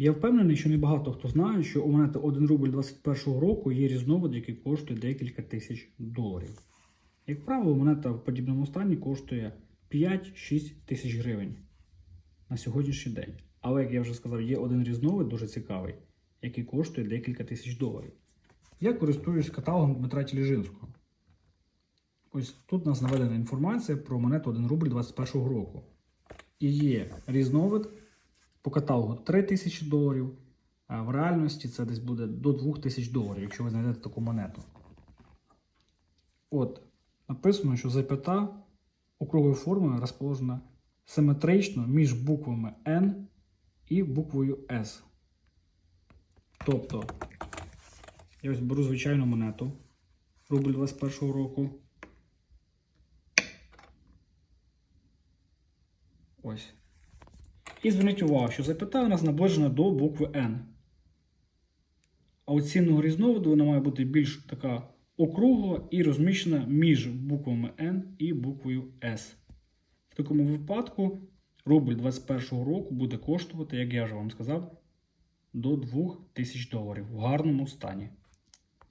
Я впевнений, що небагато хто знає, що у монети 1 рубль 21 року є різновид, який коштує декілька тисяч доларів. Як правило, монета в подібному стані коштує 5-6 тисяч гривень на сьогоднішній день. Але, як я вже сказав, є один різновид дуже цікавий, який коштує декілька тисяч доларів. Я користуюсь каталогом Дмитра Тіліжинського. Ось тут у нас наведена інформація про монету 1 рубль 21 року. І є різновид по каталогу 3 тисячі доларів, а в реальності це десь буде до 2 тисяч доларів, якщо ви знайдете таку монету. От, написано, що запята округлої форми розположена симетрично між буквами N і буквою S. Тобто, я ось беру звичайну монету рубль 21 року. Ось. І зверніть увагу, що запята у нас наближена до букви N. А у цінного різновиду вона має бути більш така округла і розміщена між буквами N і буквою S. В такому випадку рубль 21 року буде коштувати, як я вже вам сказав, до 2000 доларів в гарному стані.